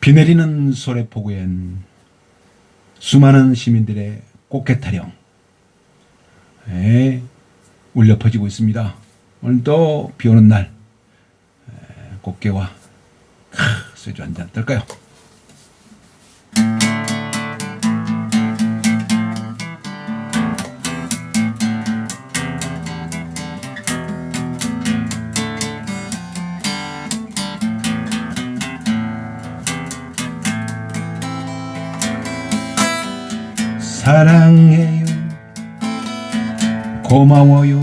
비 내리는 소래포구엔 수많은 시민들의 꽃게 타령 에, 울려 퍼지고 있습니다. 오늘도 비 오는 날 에, 꽃게와 크, 소주 한잔 떨까요? 사랑해요. 고마워요.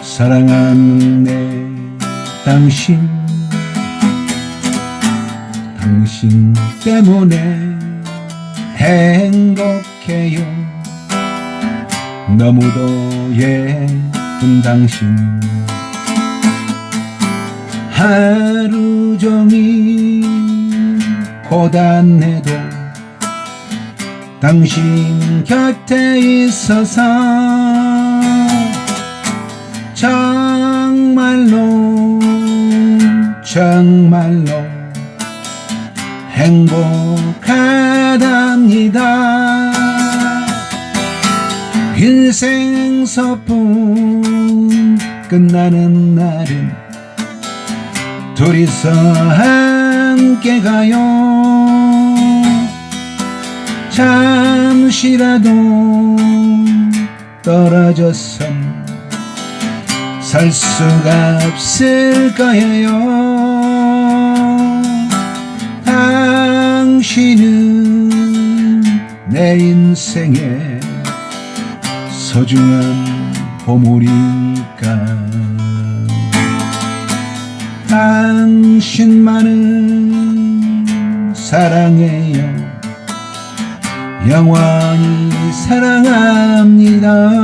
사랑하는 내 당신. 당신 때문에 행복해요. 너무도 예쁜 당신. 하루 종일 고단해도 당신 곁에 있어서 정말로 정말로 행복하답니다. 인생 소풍 끝나는 날은 둘이서 함께 가요 잠시라도 떨어져선 살 수가 없을 거예요. 당신은 내 인생의 소중한 보물이니까 당신만을 사랑해요. 영원히 사랑합니다.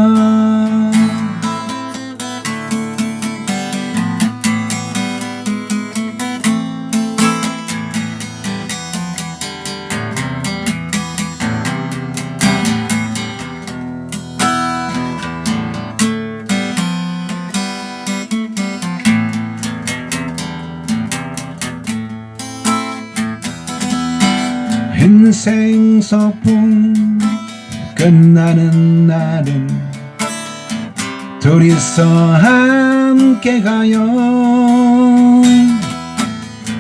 인생 소풍 끝나는 날은 둘이서 함께 가요.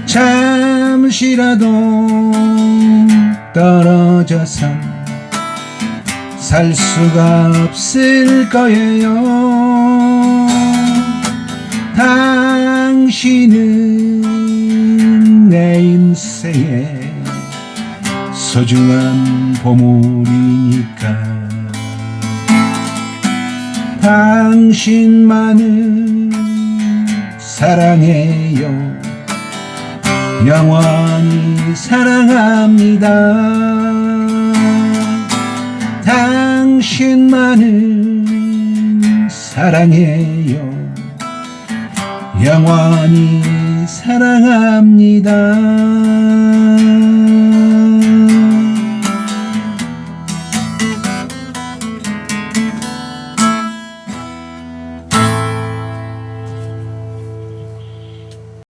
잠시라도 떨어져선 살 수가 없을 거예요 소중한 보물이니까. 당신만을 사랑해요. 영원히 사랑합니다. 당신만을 사랑해요. 영원히 사랑합니다